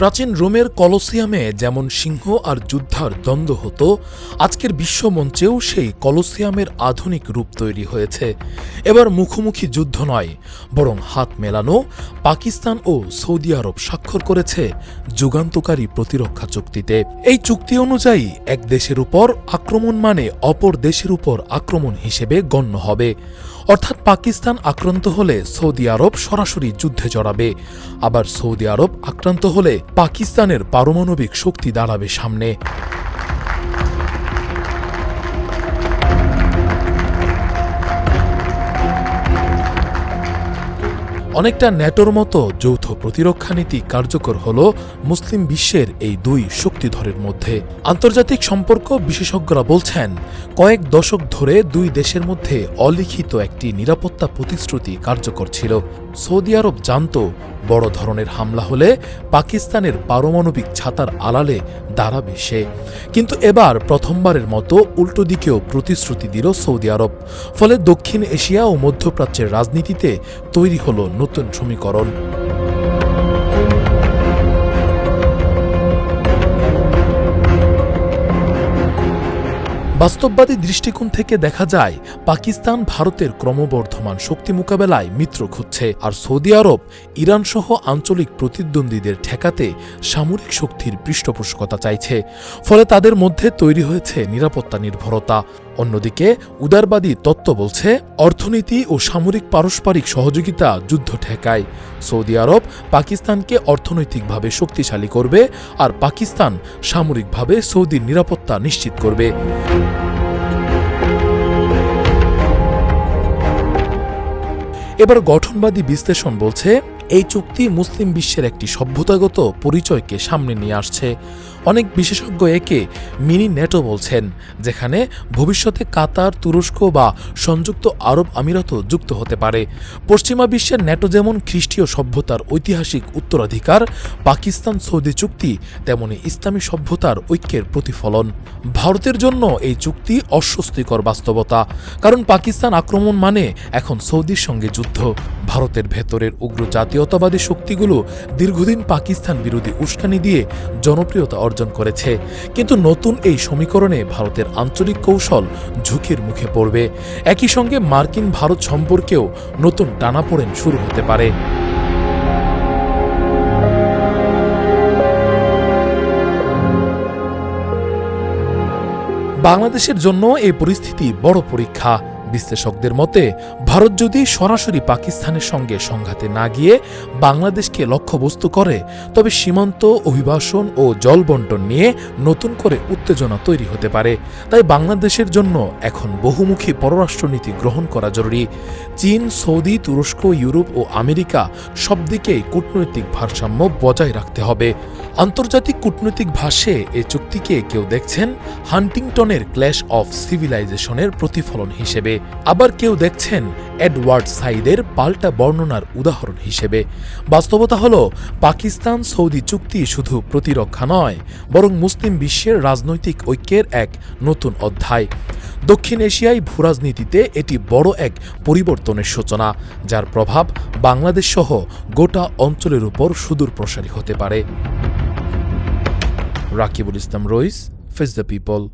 প্রাচীন রোমের কলোসিয়ামে যেমন সিংহ আর যুদ্ধার দ্বন্দ্ব হতো, আজকের বিশ্বমঞ্চেও সেই কলোসিয়ামের আধুনিক রূপ তৈরি হয়েছে। এবার মুখোমুখি যুদ্ধ নয়, বরং হাত মেলানো, পাকিস্তান ও সৌদি আরব স্বাক্ষর করেছে যুগান্তকারী প্রতিরক্ষা চুক্তিতে। এই চুক্তি অনুযায়ী এক দেশের উপর আক্রমণ মানে অপর দেশের উপর আক্রমণ হিসেবে গণ্য হবে। অর্থাৎ পাকিস্তান আক্রান্ত হলে সৌদি আরব সরাসরি যুদ্ধে জড়াবে, আবার সৌদি আরব আক্রান্ত হলে পাকিস্তানের পারমাণবিক শক্তি দাঁড়াবে সামনে। অনেকটা ন্যাটোর মতো যৌথ প্রতিরক্ষা নীতি কার্যকর হল মুসলিম বিশ্বের এই দুই শক্তিধরের মধ্যে। আন্তর্জাতিক সম্পর্ক বিশেষজ্ঞরা বলছেন, কয়েক দশক ধরে দুই দেশের মধ্যে অলিখিত একটি নিরাপত্তা প্রতিশ্রুতি কার্যকর ছিল। সৌদি আরব জানত, বড় ধরনের হামলা হলে পাকিস্তানের পারমাণবিক ছাতার আড়ালে দাঁড়াবে সে। কিন্তু এবার প্রথমবারের মতো উল্টো দিকেও প্রতিশ্রুতি দিল সৌদি আরব। ফলে দক্ষিণ এশিয়া ও মধ্যপ্রাচ্যের রাজনীতিতে তৈরি হল নতুন সমীকরণ। বাস্তববাদী দৃষ্টিকোণ থেকে দেখা যায়, পাকিস্তান ভারতের ক্রমবর্ধমান শক্তি মোকাবেলায় মিত্র খুঁজছে আর সৌদি আরব ইরান সহ আঞ্চলিক প্রতিদ্বন্দ্বীদের ঠেকাতে সামরিক শক্তির পৃষ্ঠপোষকতা চাইছে। ফলে তাদের মধ্যে তৈরি হয়েছে নিরাপত্তা নির্ভরতা। অন্যদিকে, উদারবাদী তত্ত্ব বলছে, অর্থনীতি ও সামরিক পারস্পরিক সহযোগিতা যুদ্ধ ঠেকায়। সৌদি আরব পাকিস্তানকে অর্থনৈতিকভাবে শক্তিশালী করবে আর পাকিস্তান সামরিকভাবে সৌদির নিরাপত্তা নিশ্চিত করবে। এবার গঠনবাদী বিশ্লেষণ বলছে, এই চুক্তি মুসলিম বিশ্বের একটি সভ্যতাগত পরিচয়কে সামনে নিয়ে আসছে। অনেক বিশেষজ্ঞ একে মিনি নেটো বলছেন, যেখানে ভবিষ্যতে কাতার, তুরস্ক বা সংযুক্ত আরব আমিরাতও যুক্ত হতে পারে। পশ্চিমা বিশ্বের ন্যাটো যেমন খ্রিস্টীয় সভ্যতার ঐতিহাসিক উত্তরাধিকার, পাকিস্তান সৌদি চুক্তি তেমনি ইসলামী সভ্যতার ঐক্যের প্রতিফলন। ভারতের জন্য এই চুক্তি অস্বস্তিকর বাস্তবতা, কারণ পাকিস্তান আক্রমণ মানে এখন সৌদির সঙ্গে যুদ্ধ। ভারতের ভেতরের উগ্র জাতীয়তাবাদী শক্তিগুলো দীর্ঘদিন পাকিস্তান বিরোধী উস্কানি দিয়ে জনপ্রিয়তা অর্জন করেছে। কিন্তু নতুন এই সমীকরণে ভারতের আঞ্চলিক কৌশল ঝুঁকির মুখে পড়বে। একই সঙ্গে মার্কিন ভারত সম্পর্কেও নতুন টানাপোড়েন শুরু হতে পারে। বাংলাদেশের জন্য এই পরিস্থিতি বড় পরীক্ষা। বিশ্লেষকদের মতে, ভারত যদি সরাসরি পাকিস্তানের সঙ্গে সংঘাতে না গিয়ে বাংলাদেশকে লক্ষ্যবস্তু করে, তবে সীমান্ত, অভিবাসন ও জল বন্টন নিয়ে নতুন করে উত্তেজনা তৈরি হতে পারে। তাই বাংলাদেশের জন্য এখন বহুমুখী পররাষ্ট্রনীতি গ্রহণ করা জরুরি। চীন, সৌদি, তুরস্ক, ইউরোপ ও আমেরিকা সব দিকেই কূটনৈতিক ভারসাম্য বজায় রাখতে হবে। আন্তর্জাতিক কূটনৈতিক ভাষ্যে এ চুক্তিকে কেউ দেখছেন হান্টিংটনের ক্ল্যাশ অফ সিভিলাইজেশনের প্রতিফলন হিসেবে। আবার কেউ দেখছেন এডওয়ার্ড সাইদের পাল্টা বর্ণনার উদাহরণ হিসেবে। বাস্তবতা হল, পাকিস্তান সৌদি চুক্তি শুধু প্রতিরক্ষা নয়, বরং মুসলিম বিশ্বের রাজনৈতিক ঐক্যের এক নতুন অধ্যায়। দক্ষিণ এশিয়ায় ভূরাজনীতিতে এটি বড় এক পরিবর্তনের সূচনা, যার প্রভাব বাংলাদেশ সহ গোটা অঞ্চলের উপর সুদূর প্রসারী হতে পারে। Rakibul Islam Rais, face the people.